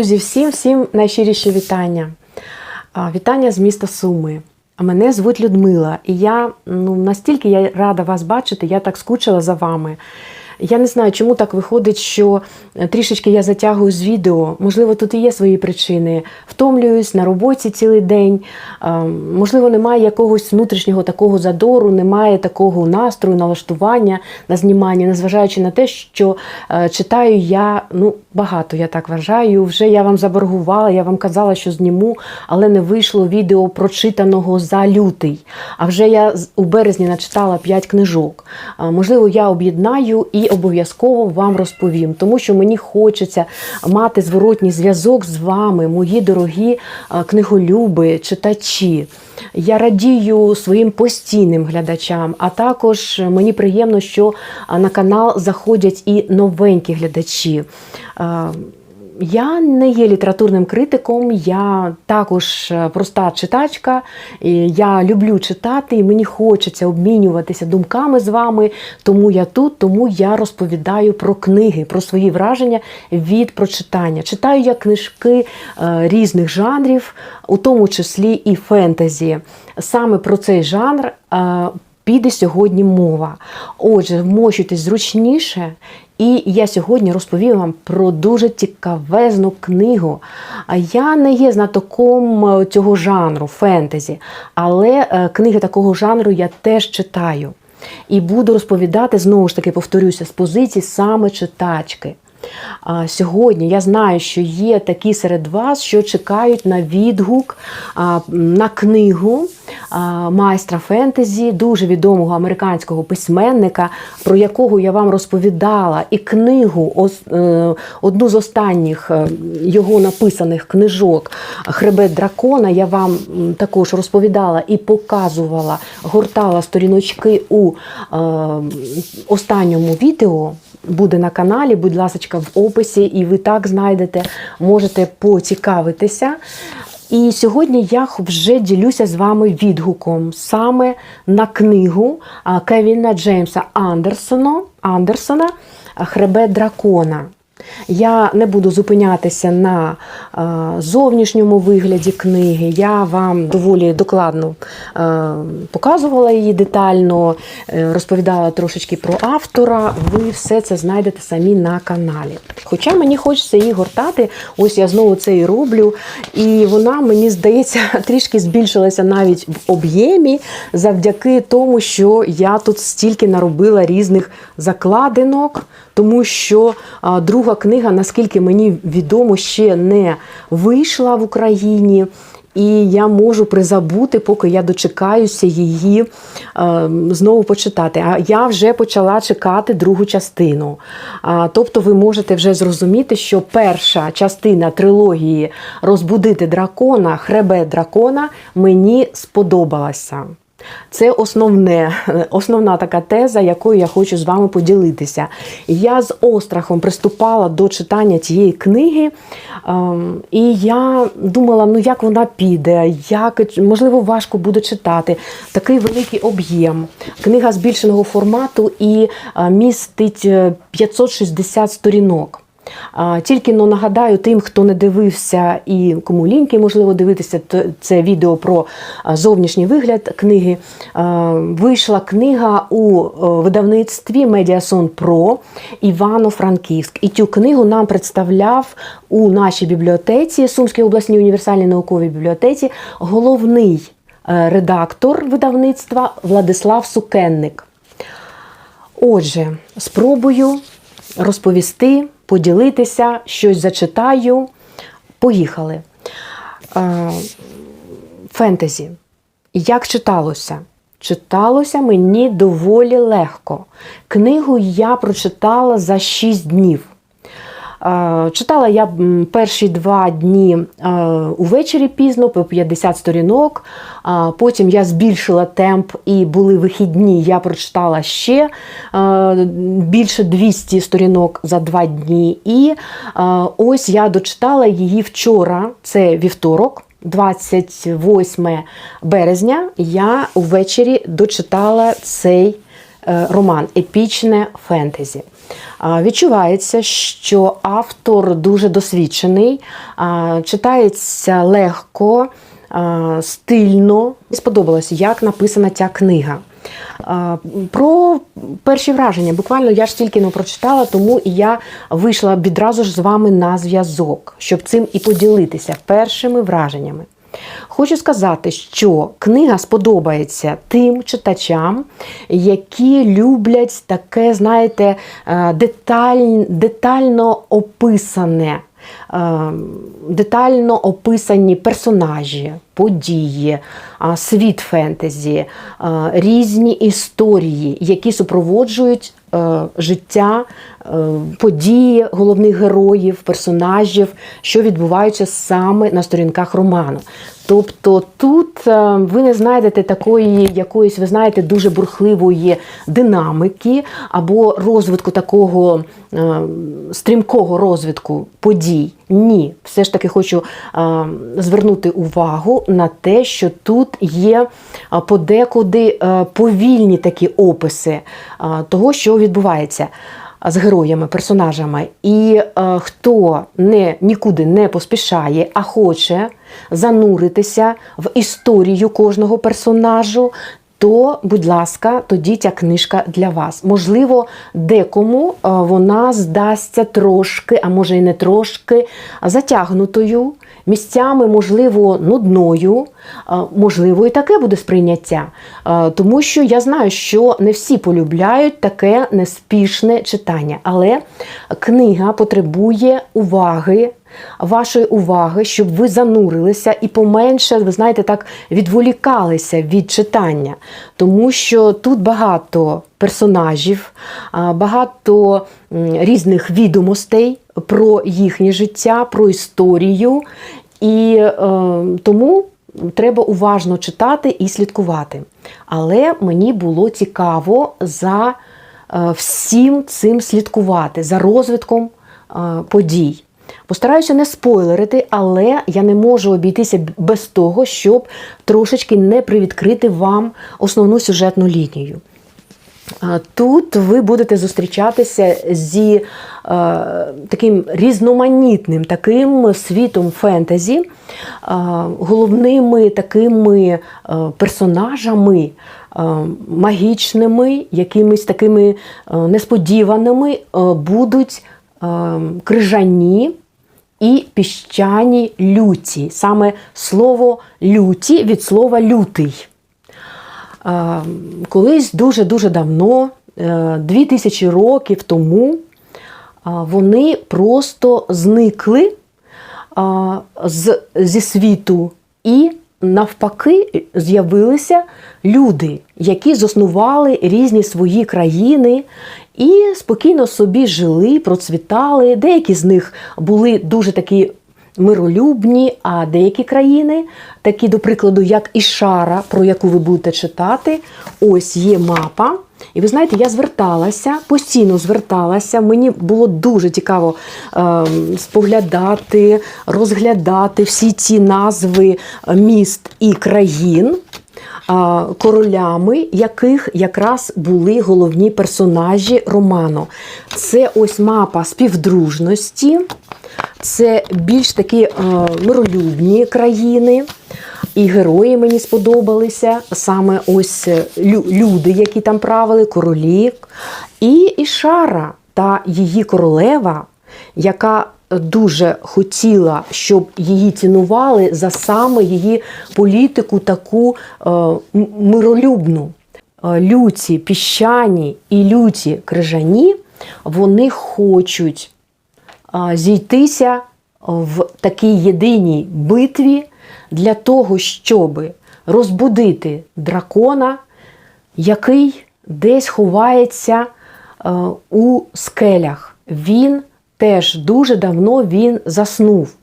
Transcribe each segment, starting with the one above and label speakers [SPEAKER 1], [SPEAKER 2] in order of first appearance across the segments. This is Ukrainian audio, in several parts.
[SPEAKER 1] Друзі, всім всім найщиріші вітання. Вітання з міста Суми. Мене звуть Людмила, і я ну, настільки я рада вас бачити, я так скучила за вами. Я не знаю, чому так виходить, що е, трішечки я затягую з відео. Можливо, тут і є свої причини. Втомлююсь на роботі цілий день. Е, Можливо, немає якогось внутрішнього такого задору, немає такого настрою, налаштування на знімання, незважаючи на те, що е, читаю я ну, багато, я так вважаю. Вже я вам заборгувала, я вам казала, що зніму, але не вийшло відео прочитаного за лютий. А вже я у березні начитала 5 книжок. Можливо, я об'єднаю і обов'язково вам розповім, тому що мені хочеться мати зворотній зв'язок з вами, мої дорогі книголюби, читачі. Я радію своїм постійним глядачам, а також мені приємно, що на канал заходять і новенькі глядачі. Я не є літературним критиком, я також е, проста читачка. Я люблю читати, і мені хочеться обмінюватися думками з вами. Тому я тут, тому я розповідаю про книги, про свої враження від прочитання. Читаю я книжки е, різних жанрів, у тому числі і фентезі. Саме про цей жанр. е, Піде сьогодні мова. Отже, вмощуйтесь зручніше, і я сьогодні розповім вам про дуже цікавезну книгу. Я не є знатоком е, цього жанру фентезі, але е, книги такого жанру я теж читаю. І буду розповідати, знову ж таки, повторюся, з позиції саме читачки. Сьогодні я знаю, що є такі серед вас, що чекають на відгук на книгу майстра фентезі, дуже відомого американського письменника, про якого я вам розповідала, і книгу, е, одну з останніх е, його написаних книжок Хребет дракона. Я вам також розповідала і показувала, гортала сторіночки у е, останньому відео буде на каналі, будь ласка, в описі, і ви так знайдете, можете поцікавитися. І сьогодні я вже ділюся з вами відгуком саме на книгу Кевіна Джеймса Андерсона, Андерсона Хребет дракона. Я не буду зупинятися на е, зовнішньому вигляді книги. Я вам доволі докладно е, показувала її детально, е, розповідала трошечки про автора. Ви все це знайдете самі на каналі. Хоча мені хочеться її гортати, ось я знову це і роблю. І вона, мені здається, трішки збільшилася навіть в об'ємі завдяки тому, що я тут стільки наробила різних закладинок, тому що друга книга, наскільки мені відомо, ще не вийшла в Україні. І я можу призабути, поки я дочекаюся її е, знову почитати. А я вже почала чекати другу частину. А, тобто ви можете вже зрозуміти, що перша частина трилогії Розбудити дракона, хребет дракона мені сподобалася. Це основне, основна така теза, якою я хочу з вами поділитися. Я з острахом приступала до читання цієї книги, ем, і я думала, ну як вона піде, як можливо важко буде читати. Такий великий об'єм. Книга збільшеного формату і е, містить е, 560 сторінок. Тільки ну, нагадаю тим, хто не дивився і кому ліньки, можливо, дивитися це відео про зовнішній вигляд книги. Вийшла книга у видавництві Медіасон Про Івано-Франківськ. І цю книгу нам представляв у нашій бібліотеці, Сумській обласній універсальній науковій бібліотеці, головний е, редактор видавництва Владислав Сукенник. Отже, спробую розповісти, поділитися, щось зачитаю. Поїхали. Е, Фентезі. Як читалося? Читалося мені доволі легко. Книгу я прочитала за 6 днів. Е, Читала я перші два дні е, увечері пізно, по 50 сторінок. Потім я збільшила темп і були вихідні. Я прочитала ще е, більше 200 сторінок за два дні. І е, ось я дочитала її вчора, це вівторок. 28 березня я ввечері дочитала цей е, роман, епічне фентезі. Відчувається, що автор дуже досвідчений, читається легко, стильно. Мені Сподобалось, як написана ця книга. Про перші враження. Буквально я ж тільки не прочитала, тому і я вийшла відразу ж з вами на зв'язок, щоб цим і поділитися першими враженнями. Хочу сказати, що книга сподобається тим читачам, які люблять таке, знаєте, е, деталь, детально описане. е, Детально описані персонажі, події, світ фентезі, е, різні історії, які супроводжують е, життя, е, події головних героїв, персонажів, що відбуваються саме на сторінках роману. Тобто тут е, ви не знайдете такої якоїсь, ви знаєте, дуже бурхливої динамики або розвитку такого е, стрімкого розвитку подій. Ні, все ж таки хочу е, звернути увагу на те, що тут є е, подекуди е, повільні такі описи е, того, що відбувається з героями, персонажами. І е, хто не, нікуди не поспішає, а хоче зануритися в історію кожного персонажу. То, будь ласка, тоді ця книжка для вас. Можливо, декому е, вона здасться трошки, а може і не трошки, затягнутою, місцями, можливо, нудною, можливо, і таке буде сприйняття. Тому що я знаю, що не всі полюбляють таке неспішне читання, але книга потребує уваги. Вашої уваги, щоб ви занурилися і поменше, ви знаєте, так відволікалися від читання, тому що тут багато персонажів, багато різних відомостей про їхнє життя, про історію, і е, тому треба уважно читати і слідкувати. Але мені було цікаво за е, всім цим слідкувати, за розвитком е, подій. Постараюся не спойлерити, але я не можу обійтися без того, щоб трошечки не привідкрити вам основну сюжетну лінію. Тут ви будете зустрічатися зі е, таким різноманітним таким світом фентезі, е, головними такими е, персонажами, е, магічними, якимись такими е, несподіваними е, будуть е, крижані і піщані люті. Саме слово люті від слова лютий. Колись дуже-дуже давно, е, дві тисячі років тому, вони просто зникли з, зі світу і навпаки з'явилися люди, які заснували різні свої країни і спокійно собі жили, процвітали. Деякі з них були дуже такі миролюбні, а деякі країни, такі, до прикладу, як Ішара, про яку ви будете читати, ось є мапа. І ви знаєте, я зверталася, постійно зверталася. Мені було дуже цікаво е, споглядати, розглядати всі ці назви міст і країн, е, королями яких якраз були головні персонажі роману. Це ось мапа співдружності. Це більш такі е, миролюбні країни. І герої мені сподобалися, саме ось е, лю- люди, які там правили, королі. І Ішара та її королева, яка дуже хотіла, щоб її цінували за саме її політику таку е, миролюбну. Люті, піщані і люті крижані, вони хочуть зійтися в такій єдиній битві для того, щоб розбудити дракона, який десь ховається е, у скелях. Він теж дуже давно він заснув.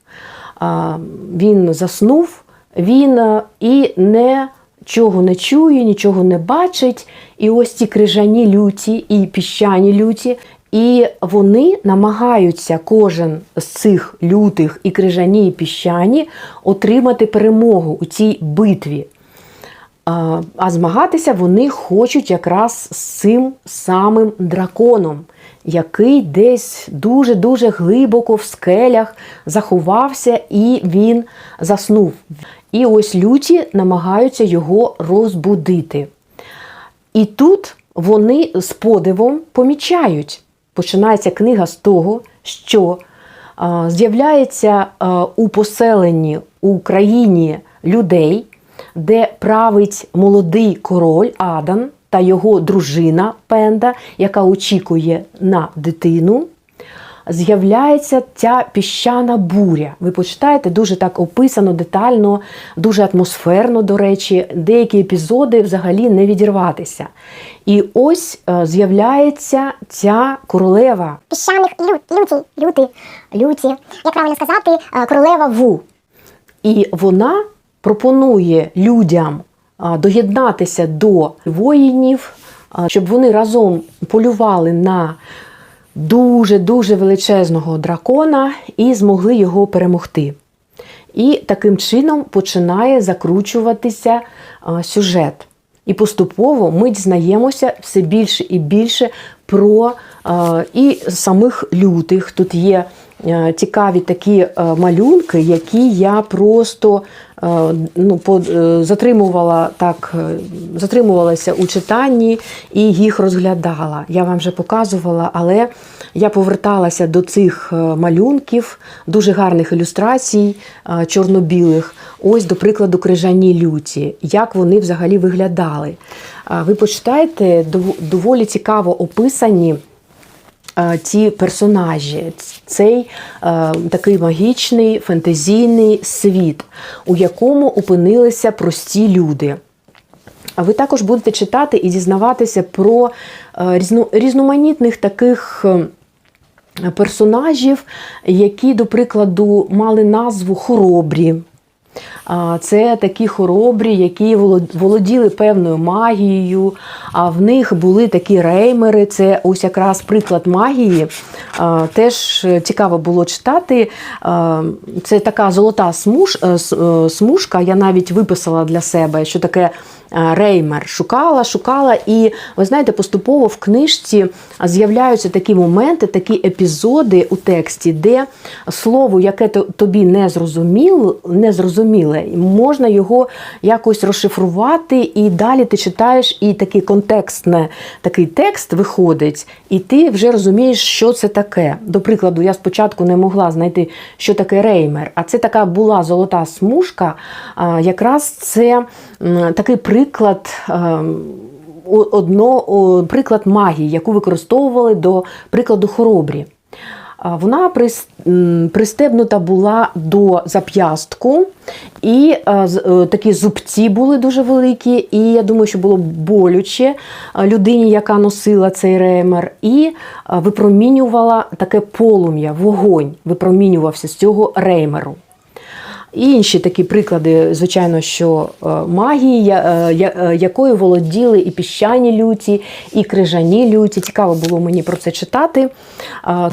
[SPEAKER 1] Він заснув, він е, і нічого не чує, нічого не бачить. І ось ці крижані люті і піщані люті, і вони намагаються кожен з цих лютих і крижані і піщані отримати перемогу у цій битві. А, змагатися вони хочуть якраз з цим самим драконом, який десь дуже-дуже глибоко в скелях заховався і він заснув. І ось люті намагаються його розбудити. І тут вони з подивом помічають. Починається книга з того, що з'являється у поселенні у Україні людей, де править молодий король Адан та його дружина Пенда, яка очікує на дитину. З'являється ця піщана буря. Ви почитаєте дуже так описано, детально, дуже атмосферно, до речі, деякі епізоди взагалі не відірватися. І ось е, з'являється ця королева
[SPEAKER 2] піщаних лю, люті, люти, люті, як правильно сказати, е, королева Ву.
[SPEAKER 1] І вона пропонує людям доєднатися до воїнів, щоб вони разом полювали на дуже-дуже величезного дракона і змогли його перемогти. І таким чином починає закручуватися а, сюжет. І поступово ми дізнаємося все більше і більше про а, і самих лютих. Тут є е, цікаві такі е, малюнки, які я просто е, ну, по- е, затримувала так, е, затримувалася у читанні і їх розглядала. Я вам вже показувала, але я поверталася до цих е, малюнків, дуже гарних ілюстрацій е, чорно-білих. Ось, до прикладу, крижані люті, як вони взагалі виглядали. Ви почитаєте, доволі цікаво описані е, ті персонажі, цей е, такий магічний фентезійний світ, у якому опинилися прості люди. А ви також будете читати і дізнаватися про е, різно, різноманітних таких. е, Персонажів, які, до прикладу, мали назву хоробрі. Це такі хоробрі, які володіли певною магією. А в них були такі реймери. Це ось якраз приклад магії. Теж е, цікаво було читати. Це така золота смуж, е, е, смужка. Я навіть виписала для себе, що таке реймер. Шукала, шукала, і ви знаєте, поступово в книжці з'являються такі моменти, такі епізоди у тексті, де слово, яке тобі не зрозуміло, не зрозуміле, можна його якось розшифрувати, і далі ти читаєш, і такий контекстне, такий текст виходить, і ти вже розумієш, що це таке. До прикладу, я спочатку не могла знайти, що таке реймер, а це така була золота смужка. Якраз це такий приклад. Ем, о- Одно приклад магії, яку використовували до прикладу хоробрі. Вона пристебнута була до зап'ястку, і е, е, такі зубці були дуже великі, і я думаю, що було болюче е, людині, яка носила цей ремер, і випромінювала таке полум'я, вогонь випромінювався з цього реймеру. І інші такі приклади, звичайно, що е, магії, е, е, якою володіли і піщані люті, і крижані люті. Цікаво було мені про це читати.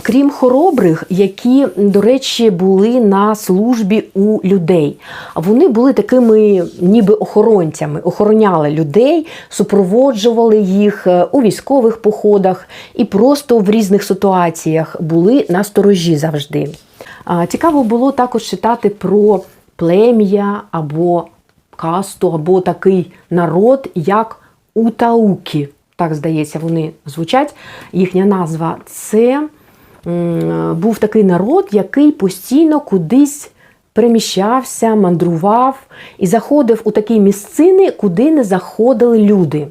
[SPEAKER 1] Крім хоробрих, які, до речі, були на службі у людей. Вони були такими, ніби охоронцями, охороняли людей, супроводжували їх у військових походах і просто в різних ситуаціях були на сторожі завжди. Цікаво було також читати про плем'я або касту, або такий народ, як Утауки. Так, здається, вони звучать. Їхня назва це був такий народ, який постійно кудись переміщався, мандрував і заходив у такі місцини, куди не заходили люди.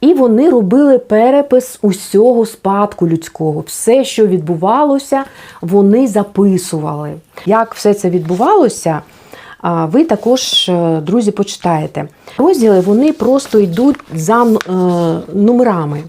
[SPEAKER 1] І вони робили перепис усього спадку людського. Все, що відбувалося, вони записували. Як все це відбувалося, ви також, е, друзі, почитаєте. Розділи вони просто йдуть за е, номерами.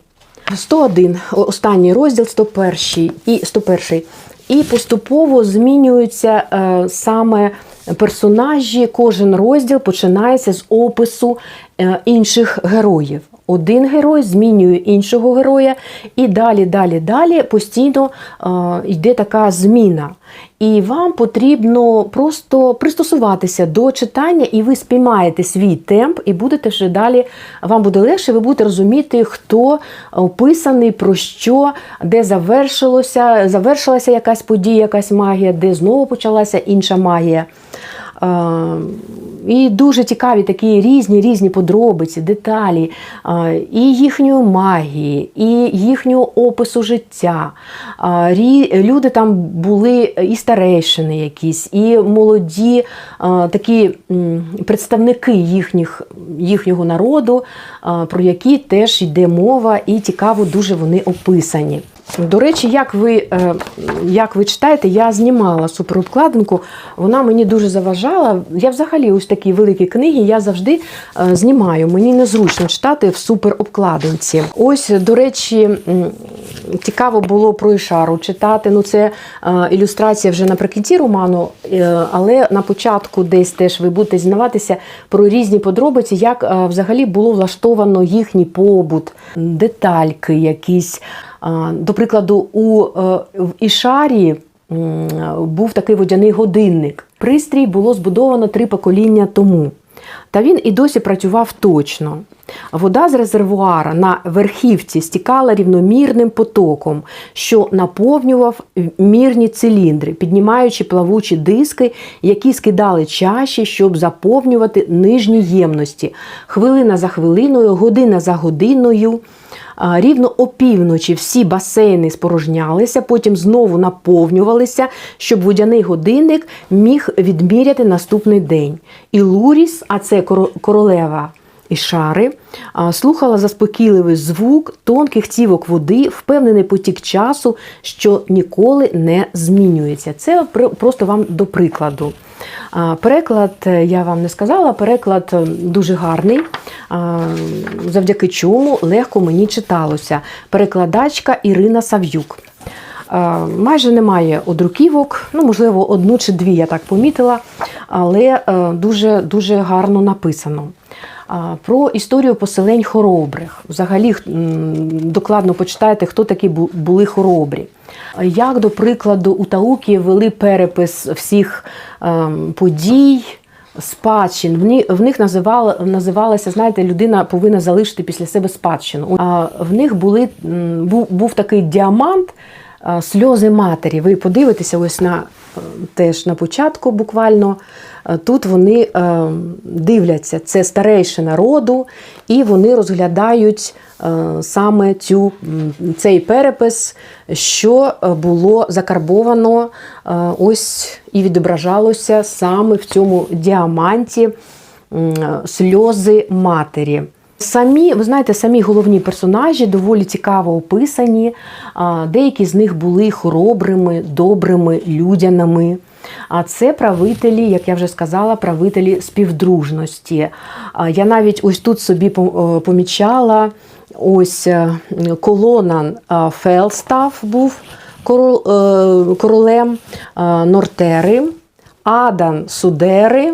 [SPEAKER 1] 101, о- останній розділ, 101 і 101. І поступово змінюються е, саме персонажі. Кожен розділ починається з опису е, інших героїв. Один герой змінює іншого героя, і далі, далі, далі постійно е, йде така зміна. І вам потрібно просто пристосуватися до читання, і ви спіймаєте свій темп, і будете вже далі. Вам буде легше, ви будете розуміти, хто описаний, про що, де завершилося, завершилася якась подія, якась магія, де знову почалася інша магія. Е, І дуже цікаві такі різні різні подробиці, деталі е, і їхньої магії, і їхнього опису життя. Е, Люди там були і старейшини якісь, і молоді такі представники їхніх, їхнього народу, про які теж йде мова, і цікаво дуже вони описані. До речі, як ви, е, як ви читаєте, я знімала суперобкладинку, вона мені дуже заважала. Я взагалі ось такі великі книги я завжди е, знімаю. Мені незручно читати в суперобкладинці. Ось, до речі, цікаво було про Ішару читати. Ну, це е, ілюстрація вже наприкінці роману, але на початку десь теж ви будете дізнаватися про різні подробиці, як взагалі було влаштовано їхній побут, детальки якісь. До прикладу, у е, Ішарі був такий водяний годинник. Пристрій було збудовано три покоління тому. Та він і досі працював точно. Вода з резервуара на верхівці стікала рівномірним потоком, що наповнював мірні циліндри, піднімаючи плавучі диски, які скидали чаші, щоб заповнювати нижні ємності. Хвилина за хвилиною, година за годиною. Рівно опівночі всі басейни спорожнялися, потім знову наповнювалися, щоб водяний годинник міг відміряти наступний день. І Луріс, а це королева Ішари, а, слухала заспокійливий звук тонких цівок води, впевнений потік часу, що ніколи не змінюється. Це просто вам до прикладу. Переклад е, я вам не сказала, переклад е, дуже гарний, завдяки чому легко мені читалося. Перекладачка Ірина Сав'юк. А, Майже немає одруківок, ну, можливо, одну чи дві я так помітила, але е, дуже, дуже гарно написано. Про історію поселень хоробрих. Взагалі докладно почитайте, хто такі були хоробрі. Як, до прикладу, у Таукі вели перепис всіх подій, спадщин. В них, називали, називалося, знаєте, людина повинна залишити після себе спадщину. В них були, був, був такий діамант, сльози матері. Ви подивитеся ось на е, теж на початку буквально. Е, Тут вони е, дивляться, це старейшина роду, і вони розглядають е, саме цю, цей перепис, що е, було закарбовано е, ось і відображалося саме в цьому діаманті сльози матері. Самі, ви знаєте, самі головні персонажі доволі цікаво описані. Деякі з них були хоробрими, добрими, людяними. А це правителі, як я вже сказала, правителі співдружності. Я навіть ось тут собі е, помічала ось е, Колонан Фелстаф був е, королем Нортери, Адан Судери.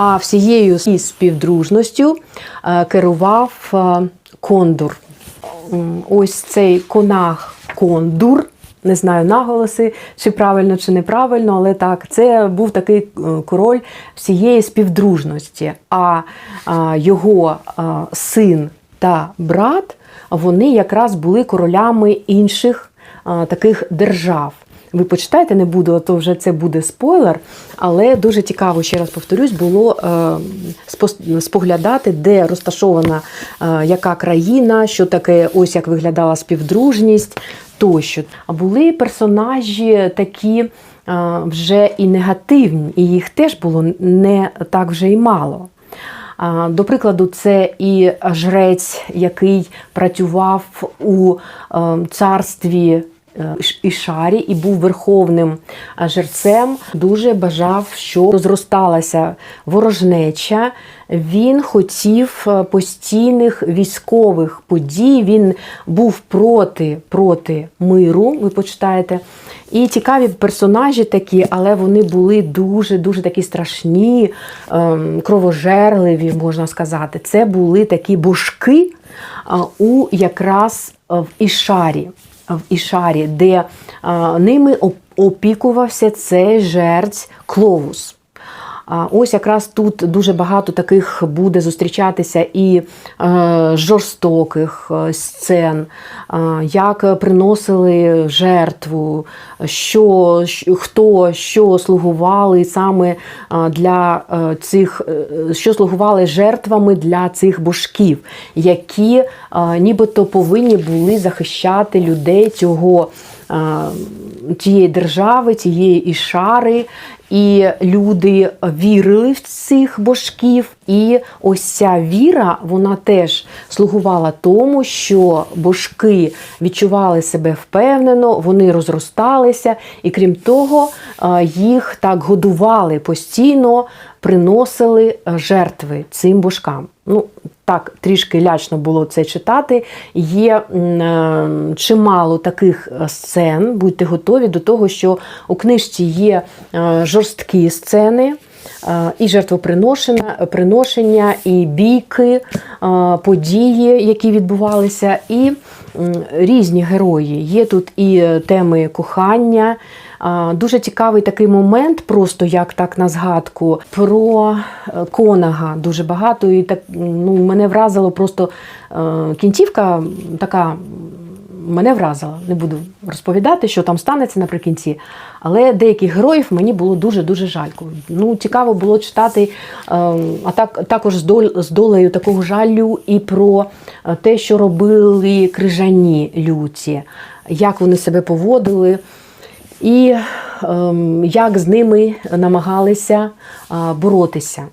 [SPEAKER 1] А всією і співдружністю е, керував е, кондур. Ось цей конах кондур. Не знаю наголоси, чи правильно, чи неправильно, але так, це був такий е, король всієї співдружності. А а, його син та брат вони якраз були королями інших таких держав. Ви почитайте, не буду, а то вже це буде спойлер. Але дуже цікаво, ще раз повторюсь, було е, споглядати, де розташована е, яка країна, що таке, ось як виглядала співдружність тощо. А були персонажі такі е, вже і негативні, і їх теж було не так вже й мало. До прикладу, це і жрець, який працював у царстві е, Іш- Ішарі і був верховним е, жерцем, дуже бажав, що зросталася ворожнеча. Він хотів е, постійних військових подій. Він був проти, проти миру. Ви почитаєте. І цікаві персонажі такі, але вони були дуже дуже такі страшні, ем, кровожерливі, можна сказати. Це були такі божки, а, у якраз в Ішарі, в Ішарі, де ними опікувався цей жерць Кловус. Ось якраз тут дуже багато таких буде зустрічатися і е, жорстоких е, сцен, е, як приносили жертву, що, хто що слугували саме для цих, що слугували жертвами для цих божків, які нібито повинні були захищати людей цього. Тієї держави, тієї ішари, і люди вірили в цих божків. І ось ця віра, вона теж слугувала тому, що божки відчували себе впевнено, вони розросталися, і крім того, е, їх так годували постійно, приносили жертви цим божкам. Ну, так трішки лячно було це читати. Є е, чимало таких е, сцен. Будьте готові до того, що у книжці є е, жорсткі сцени. е, І жертвоприношення, і бійки, е, події, які відбувалися, і різні герої. Є тут і е, теми кохання. Дуже цікавий такий момент, просто як так на згадку, про Конага дуже багато. І так ну, мене вразило просто кінцівка така. Мене вразила, не буду розповідати, що там станеться наприкінці. Але деяких героїв мені було дуже-дуже жалько. Ну, цікаво було читати, е, а так, також з, долею такого жалю і про е, те, що робили крижані люті, як вони себе поводили і ем, як з ними намагалися а, боротися.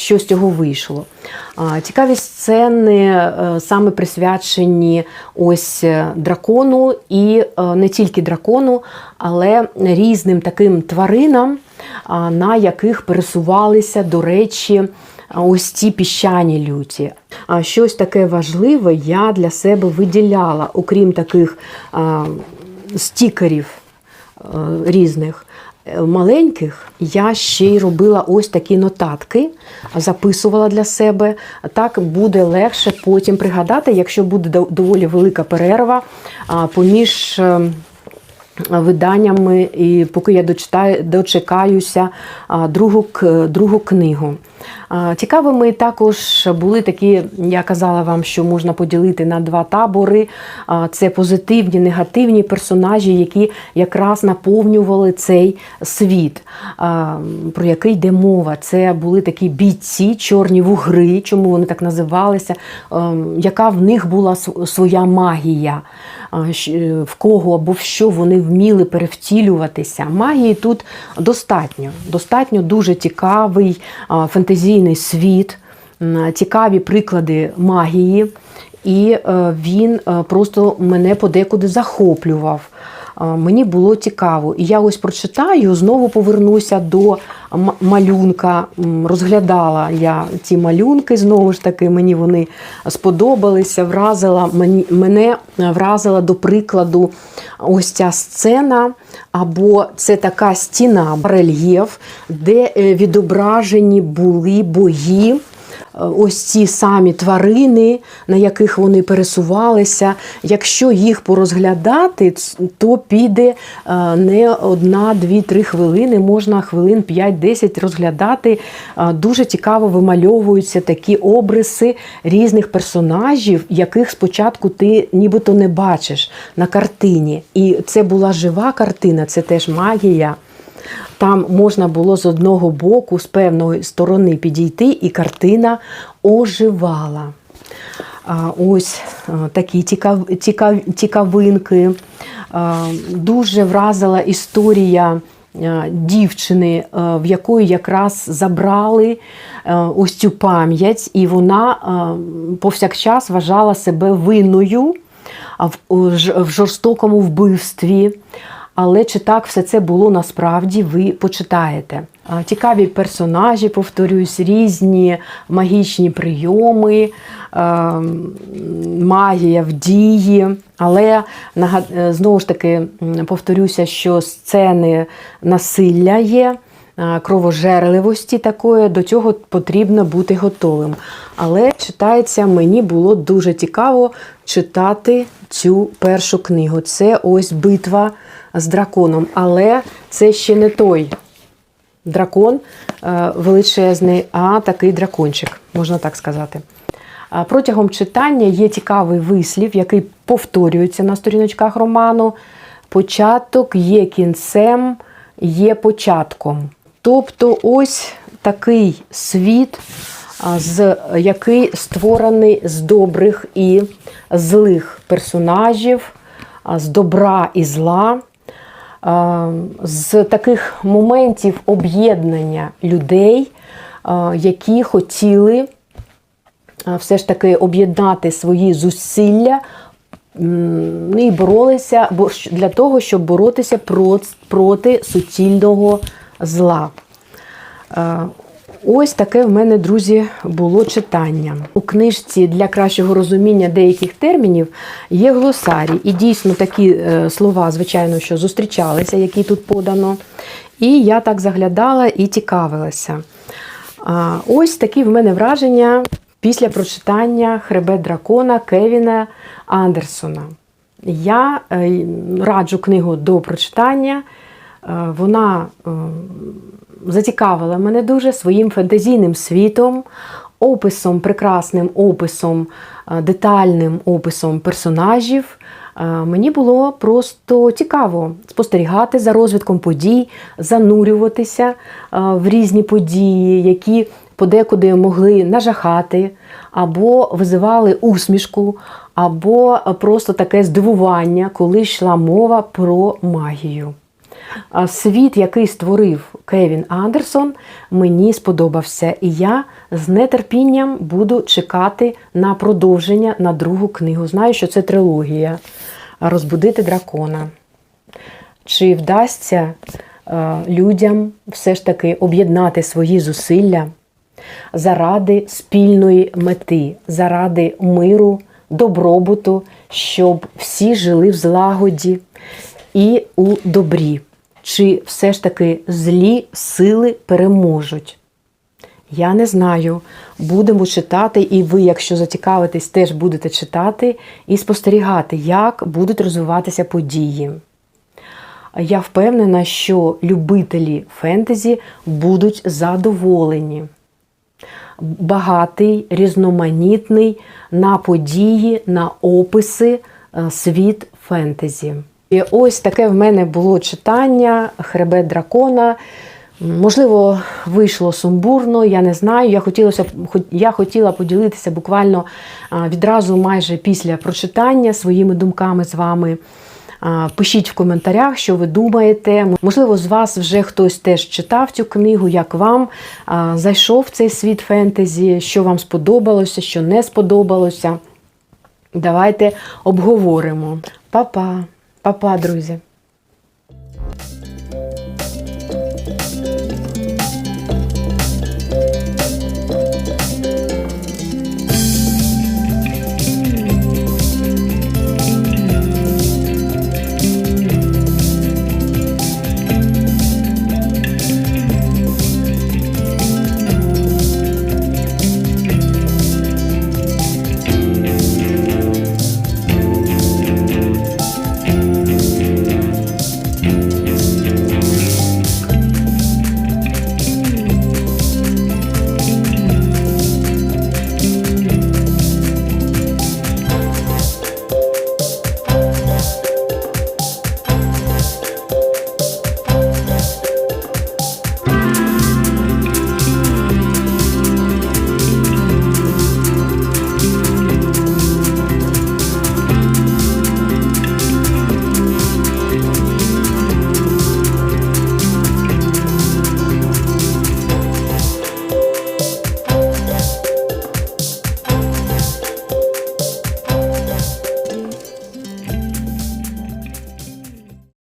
[SPEAKER 1] Що з цього вийшло? Цікаві сцени е, саме присвячені ось е, дракону, і е, не тільки дракону, але різним таким тваринам, на яких пересувалися, до речі, ось ці піщані люті. А щось таке важливе я для себе виділяла, окрім таких стікерів різних. Е, Маленьких я ще й робила ось такі нотатки, записувала для себе. Так буде легше потім пригадати, якщо буде доволі велика перерва поміж е, виданнями, і поки я дочитаю, дочекаюся другу, другу книгу. Цікавими також були такі, я казала вам, що можна поділити на два табори. Це позитивні, негативні персонажі, які якраз наповнювали цей світ, про який йде мова. Це були такі бійці, чорні вугри, чому вони так називалися, яка в них була своя магія, в кого або в що вони вміли перевтілюватися. Магії тут достатньо. Достатньо дуже цікавий а, фентезійний світ, цікаві приклади магії, і е, він е, просто мене подекуди захоплював. Е, Мені було цікаво. І я ось прочитаю, знову повернуся до малюнка. Розглядала я ці малюнки, знову ж таки, мені вони сподобалися, вразила, мене вразила до прикладу ось ця сцена, або це така стіна, рельєф, де е, відображені були бої. Е, Ось ці самі тварини, на яких вони пересувалися. Якщо їх порозглядати, то піде е, не одна, дві, три хвилини, можна хвилин 5-10 розглядати. Е, Дуже цікаво вимальовуються такі обриси різних персонажів, яких спочатку ти нібито не бачиш на картині. І це була жива картина, це теж магія. Там можна було з одного боку, з певної сторони підійти, і картина оживала. Ось такі цікав, цікав, цікавинки. Дуже вразила історія дівчини, в якої якраз забрали ось цю пам'ять, і вона повсякчас вважала себе винною в жорстокому вбивстві. Але чи так все це було насправді, ви почитаєте. Цікаві персонажі, повторюсь, різні магічні прийоми, магія в дії. Але е, знову ж таки повторюся, що сцени насилля є, кровожерливості такої, до цього потрібно бути готовим. Але читається, мені було дуже цікаво читати цю першу книгу. Це ось битва з драконом. Але це ще не той дракон е, величезний, а такий дракончик, можна так сказати. Протягом читання є цікавий вислів, який повторюється на сторіночках роману. Початок є кінцем, є початком. Тобто, ось такий світ, який створений з добрих і злих персонажів, з добра і зла. З таких моментів об'єднання людей, які хотіли все ж таки об'єднати свої зусилля і боролися бо для того, щоб боротися проти суцільного зла. Ось таке в мене, друзі, було читання. У книжці для кращого розуміння деяких термінів є глосарій. І дійсно такі е, слова, звичайно, що зустрічалися, які тут подано. І я так заглядала і цікавилася. Ось такі в мене враження після прочитання Хребет дракона Кевіна Андерсона. Я е, раджу книгу до прочитання. Е, Вона е, зацікавила мене дуже своїм фантазійним світом, описом, прекрасним описом, е, детальним описом персонажів. Мені було просто цікаво спостерігати за розвитком подій, занурюватися в різні події, які подекуди могли нажахати, або визивали усмішку, або просто таке здивування, коли йшла мова про магію. Світ, який створив Кевін Андерсон, мені сподобався, і я з нетерпінням буду чекати на продовження на другу книгу. Знаю, що це трилогія Розбудити дракона. Чи вдасться е, людям все ж таки об'єднати свої зусилля заради спільної мети, заради миру, добробуту, щоб всі жили в злагоді і у добрі? Чи все ж таки злі сили переможуть? Я не знаю. Будемо читати, і ви, якщо зацікавитесь, теж будете читати і спостерігати, як будуть розвиватися події. Я впевнена, що любителі фентезі будуть задоволені. Багатий, різноманітний на події, на описи е, світ фентезі. І ось таке в мене було читання Хребет дракона. Можливо, вийшло сумбурно, я не знаю. Я, хотілося, я хотіла поділитися буквально відразу майже після прочитання своїми думками з вами. Пишіть в коментарях, що ви думаєте. Можливо, з вас вже хтось теж читав цю книгу, як вам зайшов цей світ фентезі, що вам сподобалося, що не сподобалося. Давайте обговоримо. Па-па, Па-па, друзі.